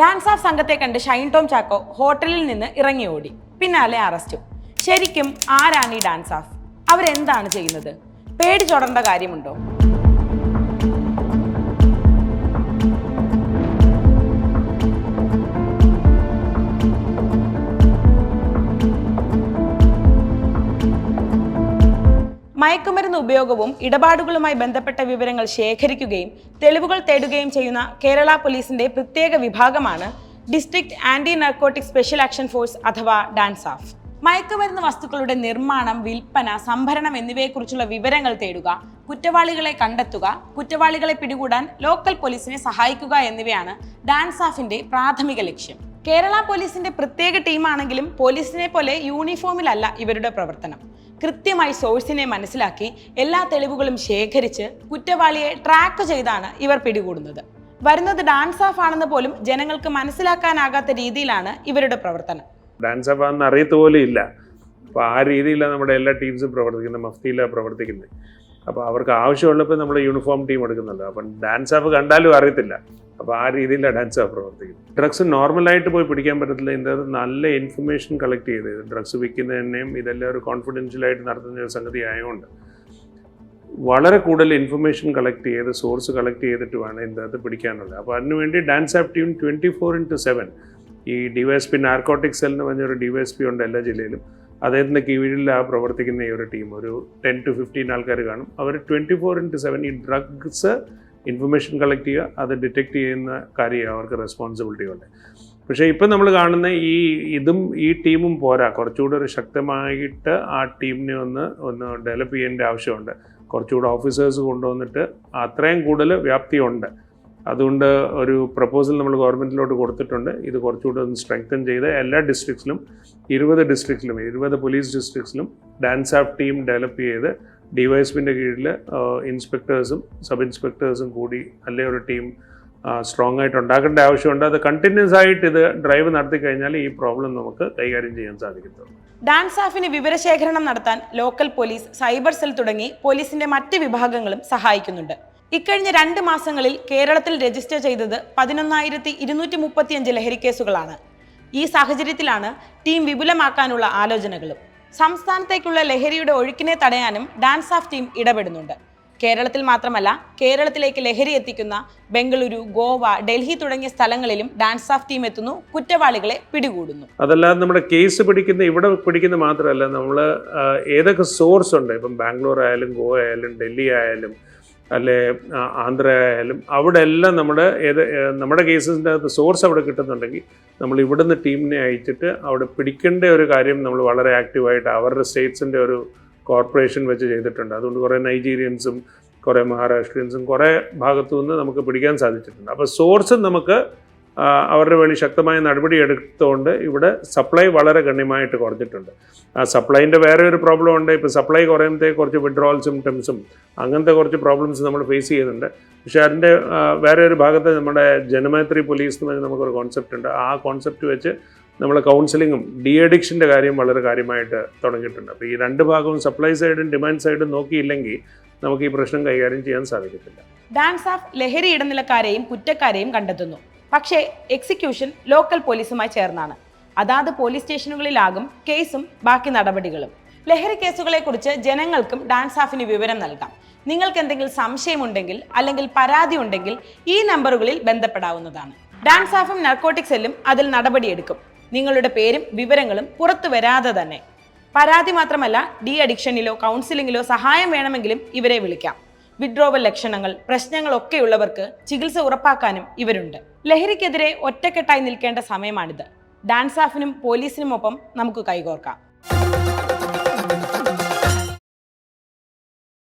Dance of സംഘത്തെ കണ്ട് ഷൈൻ ടോം ചാക്കോ ഹോട്ടലിൽ നിന്ന് ഇറങ്ങി ഓടി. പിന്നാലെ അറസ്റ്റും ശരിക്കും ആരാണ് ഈ ഡാൻസ് ഓഫ് അവരെന്താണ് ചെയ്യുന്നത്? പേടിച്ചോടേണ്ട കാര്യമുണ്ടോ? മയക്കുമരുന്ന് ഉപയോഗവും ഇടപാടുകളുമായി ബന്ധപ്പെട്ട വിവരങ്ങൾ ശേഖരിക്കുകയും തെളിവുകൾ തേടുകയും ചെയ്യുന്ന കേരള പോലീസിന്റെ പ്രത്യേക വിഭാഗമാണ് district anti narcotic special action force അഥവാ ഡാൻസ് ഓഫ് മയക്കുമരുന്ന് വസ്തുക്കളുടെ നിർമ്മാണം വിൽപ്പന സംഭരണം എന്നിവയെക്കുറിച്ചുള്ള വിവരങ്ങൾ തേടുക കുറ്റവാളികളെ കണ്ടെത്തുക കുറ്റവാളികളെ പിടികൂടാൻ ലോക്കൽ പോലീസിനെ സഹായിക്കുക എന്നിവയാണ് ഡാൻസ് ഓഫിന്റെ പ്രാഥമിക ലക്ഷ്യം. കേരള പോലീസിന്റെ പ്രത്യേക ടീമാണെങ്കിലും പോലീസിനെ പോലെ യൂണിഫോമിലല്ല ഇവരുടെ പ്രവർത്തനം. കൃത്യമായി സോഴ്സിനെ മനസ്സിലാക്കി എല്ലാ തെളിവുകളും ശേഖരിച്ച് കുറ്റവാളിയെ ട്രാക്ക് ചെയ്താണ് ഇവർ പിടികൂടുന്നത്. വരുന്നത് ഡാൻസ് ഓഫ് ആണെന്ന് പോലും ജനങ്ങൾക്ക് മനസ്സിലാക്കാനാകാത്ത രീതിയിലാണ് ഇവരുടെ പ്രവർത്തനം. ഡാൻസ് ഓഫ് ആണെന്ന് അറിയത്ത് പോലും ഇല്ല. അപ്പോൾ ആ രീതിയിലാണ് നമ്മുടെ എല്ലാ ടീംസും പ്രവർത്തിക്കുന്നത് മഫ്തിയിലാണ് പ്രവർത്തിക്കുന്നത് അപ്പോൾ അവർക്ക് ആവശ്യമുള്ളപ്പോൾ നമ്മൾ യൂണിഫോം ടീം എടുക്കുന്നുണ്ട്. അപ്പം ഡാൻസ് ഓഫ് കണ്ടാലും അറിയത്തില്ല. അപ്പോൾ ആ രീതിയിലാണ് ഡാൻസ് പ്രവർത്തിക്കുന്നത്. ഡ്രഗ്സ് നോർമലായിട്ട് പോയി പിടിക്കാൻ പറ്റത്തില്ല. ഇതിന്റെ അത് നല്ല ഇൻഫർമേഷൻ കളക്ട് ചെയ്ത് ഡ്രഗ്സ് വിൽക്കുന്നതിനെയും ഇതെല്ലാം ഒരു കോൺഫിഡൻഷ്യലായിട്ട് നടത്തുന്ന ഒരു സംഗതി ആയതുകൊണ്ട് വളരെ കൂടുതൽ ഇൻഫർമേഷൻ കളക്ട് ചെയ്ത് സോഴ്സ് കളക്ട് ചെയ്തിട്ട് വേണം ഇതിന്റെ അത് പിടിക്കാനുള്ളത്. അപ്പോൾ അതിനുവേണ്ടി DANSAF team twenty four into seven ഈ ഡിവൈഎസ് പി നാർക്കോട്ടിക് സെൽ എന്ന് പറഞ്ഞൊരു ഡിവൈഎസ് പി ഉണ്ട് എല്ലാ ജില്ലയിലും. അദ്ദേഹത്തിന്റെ കീഴിൽ ആ പ്രവർത്തിക്കുന്ന ഈ ഒരു ടീം ഒരു ടെൻ ടു ഫിഫ്റ്റീൻ ആൾക്കാർ കാണും. അവർ ട്വന്റി ഫോർ ഇന്റു സെവൻ ഈ ഡ്രഗ്സ് ഇൻഫർമേഷൻ കളക്ട് ചെയ്യുക അത് ഡിറ്റക്റ്റ് ചെയ്യുന്ന കാര്യം അവർക്ക് റെസ്പോൺസിബിലിറ്റി ഉണ്ട്. പക്ഷേ ഇപ്പം നമ്മൾ കാണുന്ന ഈ ഇതും ഈ ടീമും പോരാ. കുറച്ചുകൂടെ ഒരു ശക്തമായിട്ട് ആ ടീമിനെ ഒന്ന് ഒന്ന് ഡെവലപ്പ് ചെയ്യേണ്ട ആവശ്യമുണ്ട്. കുറച്ചുകൂടെ ഓഫീസേഴ്സ് കൊണ്ടുവന്നിട്ട് അത്രയും കൂടുതൽ വ്യാപ്തിയുണ്ട്. അതുകൊണ്ട് ഒരു പ്രപ്പോസൽ നമ്മൾ ഗവൺമെന്റിലോട്ട് കൊടുത്തിട്ടുണ്ട്. ഇത് കുറച്ചുകൂടെ ഒന്ന് സ്ട്രെങ്തൻ ചെയ്ത് എല്ലാ ഡിസ്ട്രിക്ട്സിലും ഇരുപത് ഡിസ്ട്രിക്ട്സിലും ഇരുപത് പോലീസ് ഡിസ്ട്രിക്ട്സിലും ഡാൻസ് ആഫ് ടീം ഡെവലപ്പ് ചെയ്ത് ഡിവൈഎസ്പിന്റെ കീഴിൽ ഇൻസ്പെക്ടേഴ്സും സബ് ഇൻസ്പെക്ടേഴ്സും കൂടി അല്ലെ ഒരു ടീം സ്ട്രോങ് ആയിട്ട് ഉണ്ടാക്കേണ്ട ആവശ്യമുണ്ട്. അത് കണ്ടിന്യൂസ് ആയിട്ട് ഇത് ഡ്രൈവ് നടത്തി കഴിഞ്ഞാൽ ഈ പ്രോബ്ലം നമുക്ക് കൈകാര്യം ചെയ്യാൻ സാധിക്കത്തുള്ളൂ. ഡാൻസ് ഓഫിന് വിവരശേഖരണം നടത്താൻ ലോക്കൽ പോലീസ് സൈബർ സെൽ തുടങ്ങി പോലീസിന്റെ മറ്റ് വിഭാഗങ്ങളും സഹായിക്കുന്നുണ്ട്. ഇക്കഴിഞ്ഞ രണ്ട് മാസങ്ങളിൽ കേരളത്തിൽ രജിസ്റ്റർ ചെയ്തത് പതിനൊന്നായിരത്തി ഇരുന്നൂറ്റി മുപ്പത്തിയഞ്ച് ലഹരി കേസുകളാണ്. ഈ സാഹചര്യത്തിലാണ് ടീം വിപുലമാക്കാനുള്ള ആലോചനകളും. സംസ്ഥാനത്തേക്കുള്ള ലഹരിയുടെ ഒഴുക്കിനെ തടയാനും ഡാൻസ് ഓഫ് ടീം ഇടപെടുന്നുണ്ട്. കേരളത്തിൽ മാത്രമല്ല കേരളത്തിലേക്ക് ലഹരി എത്തിക്കുന്ന ബംഗളൂരു ഗോവ ഡൽഹി തുടങ്ങിയ സ്ഥലങ്ങളിലും ഡാൻസ് ഓഫ് ടീം എത്തുന്നു കുറ്റവാളികളെ പിടികൂടുന്നു. അതല്ലാതെ നമ്മുടെ കേസ് പിടിക്കുന്ന ഇവിടെ പിടിക്കുന്ന മാത്രമല്ല നമ്മൾ ഏതൊക്കെ സോഴ്സ് ഉണ്ട്? ഇപ്പം ബാംഗ്ലൂർ ആയാലും ഗോവ ആയാലും ഡൽഹി ആയാലും അല്ലെ ആന്ധ്ര ആയാലും അവിടെ എല്ലാം നമ്മുടെ ഏത് നമ്മുടെ കേസസിന്റെ അകത്ത് സോഴ്സ് അവിടെ കിട്ടുന്നുണ്ടെങ്കിൽ നമ്മൾ ഇവിടുന്ന് ടീമിനെ അയച്ചിട്ട് അവിടെ പിടിക്കേണ്ട ഒരു കാര്യം നമ്മൾ വളരെ ആക്റ്റീവായിട്ട് അവരുടെ സ്റ്റേറ്റ്സിന്റെ ഒരു കോർപ്പറേഷൻ വെച്ച് ചെയ്തിട്ടുണ്ട്. അതുകൊണ്ട് കുറേ നൈജീരിയൻസും കുറേ മഹാരാഷ്ട്രീയൻസും കുറേ ഭാഗത്തു നിന്ന് നമുക്ക് പിടിക്കാൻ സാധിച്ചിട്ടുണ്ട്. അപ്പോൾ സോഴ്സ് നമുക്ക് അവരുടെ വേണ്ടി ശക്തമായ നടപടി എടുത്തുകൊണ്ട് ഇവിടെ സപ്ലൈ വളരെ ഗണ്യമായിട്ട് കുറഞ്ഞിട്ടുണ്ട്. ആ സപ്ലൈന്റെ വേറെ ഒരു പ്രോബ്ലം ഉണ്ട്. ഇപ്പോൾ സപ്ലൈ കുറയുമ്പോഴത്തേക്ക് കുറച്ച് വിഡ്രോവൽ സിംറ്റംസും അങ്ങനത്തെ കുറച്ച് പ്രോബ്ലംസ് നമ്മൾ ഫേസ് ചെയ്യുന്നുണ്ട്. പക്ഷേ അതിന്റെ വേറെ ഒരു ഭാഗത്ത് നമ്മുടെ ജനമൈത്രി പോലീസ് എന്ന് പറഞ്ഞ് നമുക്കൊരു കോൺസെപ്റ്റ് ഉണ്ട്. ആ കോൺസെപ്റ്റ് വെച്ച് നമ്മൾ കൗൺസിലിങ്ങും ഡി അഡിക്ഷന്റെ കാര്യം വളരെ കാര്യമായിട്ട് തുടങ്ങിയിട്ടുണ്ട്. അപ്പോൾ ഈ രണ്ട് ഭാഗവും സപ്ലൈ സൈഡും ഡിമാൻഡ് സൈഡും നോക്കിയില്ലെങ്കിൽ നമുക്ക് ഈ പ്രശ്നം കൈകാര്യം ചെയ്യാൻ സാധിക്കത്തില്ല. ഡാൻസ് ഓഫ് ലഹരി ഇടനിലക്കാരെയും കുറ്റക്കാരെയും കണ്ടെത്തുന്നു. പക്ഷേ എക്സിക്യൂഷൻ ലോക്കൽ പോലീസുമായി ചേർന്നാണ്. അതാത് പോലീസ് സ്റ്റേഷനുകളിലാകും കേസും ബാക്കി നടപടികളും. ലഹരി കേസുകളെക്കുറിച്ച് ജനങ്ങൾക്കും ഡാൻസ് ഓഫിന് വിവരം നൽകാം. നിങ്ങൾക്ക് എന്തെങ്കിലും സംശയമുണ്ടെങ്കിൽ അല്ലെങ്കിൽ പരാതി ഉണ്ടെങ്കിൽ ഈ നമ്പറുകളിൽ ബന്ധപ്പെടാവുന്നതാണ്. ഡാൻസ് ഓഫും നർക്കോട്ടിക് സെല്ലും അതിൽ നടപടിയെടുക്കും. നിങ്ങളുടെ പേരും വിവരങ്ങളും പുറത്തു വരാതെ തന്നെ. പരാതി മാത്രമല്ല ഡി അഡിക്ഷനിലോ കൗൺസിലിങ്ങിലോ സഹായം വേണമെങ്കിലും ഇവരെ വിളിക്കാം. വിഡ്രോവൽ ലക്ഷണങ്ങൾ പ്രശ്നങ്ങളൊക്കെ ഉള്ളവർക്ക് ചികിത്സ ഉറപ്പാക്കാനും ഇവരുണ്ട്. ലഹരിക്കെതിരെ ഒറ്റക്കെട്ടായി നിൽക്കേണ്ട സമയമാണിത്. ഡാൻസ് ഓഫിനും പോലീസിനുമൊപ്പം നമുക്ക് കൈകോർക്കാം.